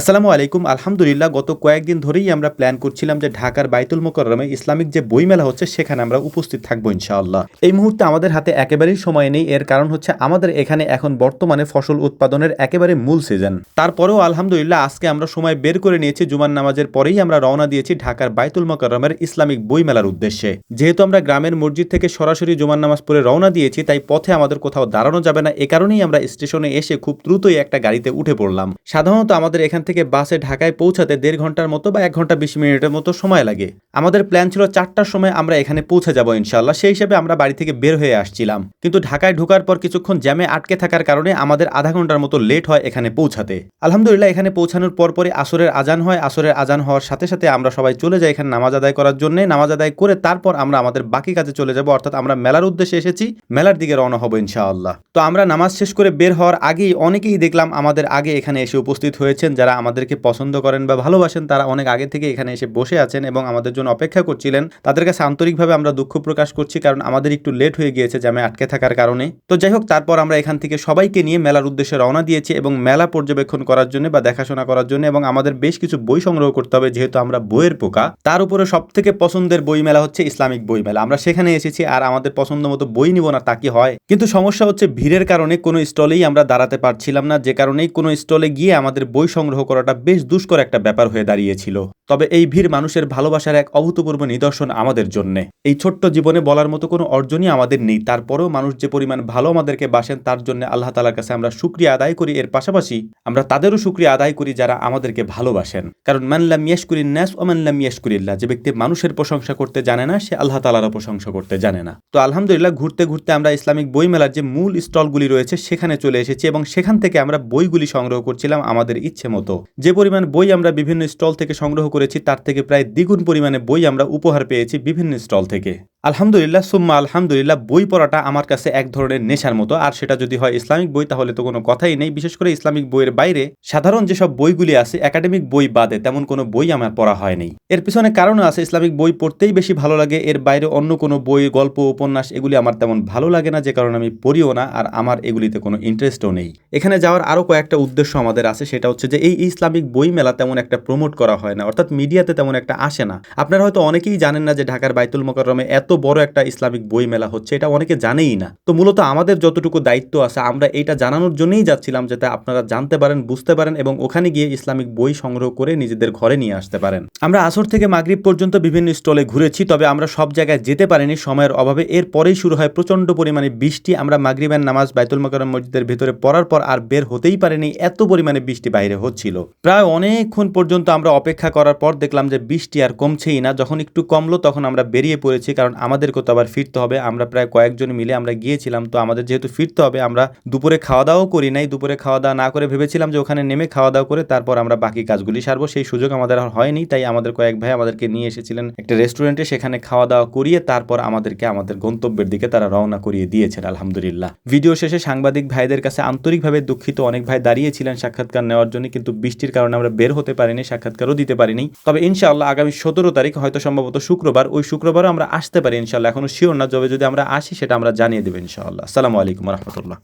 আসসালামু আলাইকুম। আলহামদুলিল্লাহ, গত কয়েকদিন ধরেই আমরা প্ল্যান করছিলাম যে ঢাকার বাইতুল মোকররমে ইসলামিক যে বইমেলা হচ্ছে, সেখানে আমরা উপস্থিত থাকব ইনশাআল্লাহ। এই মুহূর্তে আমাদের হাতে একেবারেই সময় নেই, এর কারণ হচ্ছে আমাদের এখানে এখন বর্তমানে ফসল উৎপাদনের একেবারে মূল সিজন তারপরেও আলহামদুলিল্লাহ, আজকে আমরা সময় বের করে নিয়েছি, জুমার নামাজের পরেই আমরা রওনা দিয়েছি ঢাকার বাইতুল মোকররমের ইসলামিক বইমেলার উদ্দেশ্যে। যেহেতু আমরা গ্রামের মসজিদ থেকে সরাসরি জুমার নামাজ পড়ে রওনা দিয়েছি, তাই পথে আমাদের কোথাও দাঁড়ানো যাবে না। এ কারণেই আমরা স্টেশনে এসে খুব দ্রুতই একটা গাড়িতে উঠে পড়লাম। সাধারণত আমাদের এখান থেকে বাসে ঢাকায় পৌঁছাতে দেড় ঘণ্টার মতো বা এক ঘণ্টা বিশ মিনিটের মতো সময় লাগে। আমাদের প্ল্যান ছিল চারটার সময় আমরা এখানে পৌঁছে যাব ইনশাল্লাহ সেই হিসেবে আমরা বাড়ি থেকে বের হয়ে আসছিলাম। কিন্তু ঢাকায় ঢোকার পর কিছুক্ষণ জ্যামে আটকে থাকার কারণে আমাদের আধা ঘণ্টার মতো লেট হয় এখানে পৌঁছাতে। আলহামদুলিল্লাহ, এখানে পৌঁছানোর পরপরই আসরের আজান হয়। আসরের আজান হওয়ার সাথে সাথে আমরা সবাই চলে যাই এখানে নামাজ আদায় করার জন্য। নামাজ আদায় করে তারপর আমরা আমাদের বাকি কাজে চলে যাব, অর্থাৎ আমরা মেলার উদ্দেশ্যে এসেছি। মেলার দিকে রওনা হব ইনশাআল্লাহ। তো আমরা নামাজ শেষ করে বের হওয়ার আগেই অনেকেই দেখলাম আমাদের আগে এখানে এসে উপস্থিত হয়েছেন, যারা আমাদেরকে পছন্দ করেন বা ভালোবাসেন, তারা অনেক আগে থেকে এখানে এসে বসে আছেন এবং আমাদের জন্য অপেক্ষা করছিলেন। তাদের কাছে আন্তরিকভাবে আমরা দুঃখ প্রকাশ করছি কারণ আমাদের একটু লেট হয়ে গিয়েছে জ্যামে আটকে থাকার কারণে। তো যাই হোক, তারপর আমরা এখান থেকে সবাইকে নিয়ে মেলার উদ্দেশ্যে রওনা দিয়েছি এবং মেলা পর্যবেক্ষণ করার জন্য বা দেখাশোনা করার জন্য এবং আমাদের বেশ কিছু বই সংগ্রহ করতে হবে, যেহেতু আমরা বইয়ের পোকা। তার উপরে সব থেকে পছন্দের বই মেলা হচ্ছে ইসলামিক বই মেলা আমরা সেখানে এসেছি আর আমাদের পছন্দ মতো বই নিব না তা কি হয়? কিন্তু সমস্যা হচ্ছে ভিড়ের কারণে কোনো স্টলেই আমরা দাঁড়াতে পারছিলাম না, যে কারণেই কোনো স্টলে গিয়ে আমাদের বই সংগ্রহ করাটা বেশ দুষ্কর একটা ব্যাপার হয়ে দাঁড়িয়েছিল। তবে এই ভিড় মানুষের ভালোবাসার এক অভূতপূর্ব নিদর্শন আমাদের জন্যে। এই ছোট্ট জীবনে বলার মতো কোনো অর্জনই আমাদের নেই। তারপরেও মানুষ যে পরিমাণ ভালো আমাদেরকে বাসেন, তার জন্য আল্লাহ তালার কাছে আমরা সুক্রিয়া আদায় করি। এর পাশাপাশি আমরা তাদেরও সুক্রিয়া আদায় করি যারা আমাদেরকে ভালোবাসেন। কারণ মানলাম ইয়াসকুরি ন্যাস ও মানলাম ইয়াসকুরিল্লাহ যে ব্যক্তি মানুষের প্রশংসা করতে জানে না, সে আল্লাহ তালারও প্রশংসা করতে জানে না। তো আলহামদুলিল্লাহ, ঘুরতে ঘুরতে আমরা ইসলামিক বই মেলার যে মূল স্টলগুলি রয়েছে, সেখানে চলে এসেছি এবং সেখান থেকে আমরা বইগুলি সংগ্রহ করছিলাম আমাদের ইচ্ছে মতো। যে পরিমাণ বই আমরা বিভিন্ন স্টল থেকে সংগ্রহ করেছি, তার থেকে প্রায় দ্বিগুণ পরিমাণে বই আমরা উপহার পেয়েছি বিভিন্ন স্টল থেকে। আলহামদুলিল্লাহ, সুম্মা আলহামদুলিল্লাহ, বই পড়াটা আমার কাছে এক ধরনের নেশার মতো। আর সেটা যদি হয় ইসলামিক বই, তাহলে তো কোনো কথাই নেই। বিশেষ করে ইসলামিক বইয়ের বাইরে সাধারণ যেসব বইগুলি আছে, একাডেমিক বই বাদে তেমন কোনো বই আমার পড়া হয়নি এর পিছনে কারণ আছে, ইসলামিক বই পড়তেই বেশি ভালো লাগে। এর বাইরে অন্য কোনো বই, গল্প, উপন্যাস, এগুলি আমার তেমন ভালো লাগে না, যে কারণে আমি পড়িও না, আর আমার এগুলিতে কোনো ইন্টারেস্টও নেই। এখানে যাওয়ার আরও কয়েকটা উদ্দেশ্য আমাদের আছে। সেটা হচ্ছে যে, এই ইসলামিক বই মেলা তেমন একটা প্রমোট করা হয় না, অর্থাৎ মিডিয়াতে তেমন একটা আসে না। আপনারা হয়তো অনেকেই জানেন না যে ঢাকার বাইতুল মোকাররমে এত বড় একটা ইসলামিক বই মেলা হচ্ছে, এটা অনেকে জানেই না। তো মূলত আমাদের যতটুকু দায়িত্ব আছে, আমরা এটা জানানোর জন্যই যাচ্ছিলাম যাতে আপনারা জানতে পারেন, বুঝতে পারেন এবং ওখানে গিয়ে ইসলামিক বই সংগ্রহ করে নিজেদের ঘরে নিয়ে আসতে পারেন। আমরা আসর থেকে মাগরিব পর্যন্ত বিভিন্ন স্টলে ঘুরেছি, তবে আমরা সব জায়গায় যেতে পারিনি সময়ের অভাবে। এর পরেই শুরু হয় প্রচণ্ড পরিমাণে বৃষ্টি। আমরা মাগরিবের নামাজ বাইতুল মোকাররম মসজিদের ভেতরে পড়ার পর আর বের হতেই পারেনি, এত পরিমাণে বৃষ্টি বাইরে হচ্ছিল। প্রায় অনেকক্ষণ পর্যন্ত আমরা অপেক্ষা করার পর দেখলাম যে বৃষ্টি আর কমছেই না, যখন একটু কমলো তখন আমরা বেরিয়ে পড়েছি, কারণ আমাদেরকে তো আবার ফিরতে হবে। আমরা প্রায় কয়েকজন মিলে আমরা গিয়েছিলাম, তো আমাদের যেহেতু ফিরতে হবে, আমরা দুপুরে খাওয়া দাওয়াও করি নাই। দুপুরে খাওয়া দাওয়া না করে ভেবেছিলাম যে ওখানে নেমে খাওয়া দাওয়া করে তারপর আমরা বাকি কাজগুলি সারবো। সেই সুযোগ আমাদের আর হয়নি, তাই আমাদের কয়েক ভাই আমাদেরকে নিয়ে এসেছিলেন একটা রেস্টুরেন্টে। সেখানে খাওয়া দাওয়া করিয়ে তারপর আমাদেরকে আমাদের গন্তব্যের দিকে তারা রওনা করিয়ে দিয়েছেন, আলহামদুলিল্লাহ। ভিডিও শেষে সাংবাদিক ভাইদের কাছে আন্তরিকভাবে দুঃখিত। অনেক ভাই দাঁড়িয়েছিলেন সাক্ষাৎকার নেওয়ার জন্য, কিন্তু বৃষ্টির কারণে আমরা বের হতে পারিনি, সাক্ষাৎকারও দিতে পারিনি। তবে ইনশাআল্লাহ আগামী সতেরো তারিখ, হয়তো সম্ভবত শুক্রবার, ওই শুক্রবারও আমরা আসতে পারি। ইনশাআল্লাহ, এখনও শিওর না, যবে যদি আমরা আসি সেটা আমরা জানিয়ে দেবো ইনশাআল্লাহ। আসসালামু আলাইকুম রহমতুল্লাহ।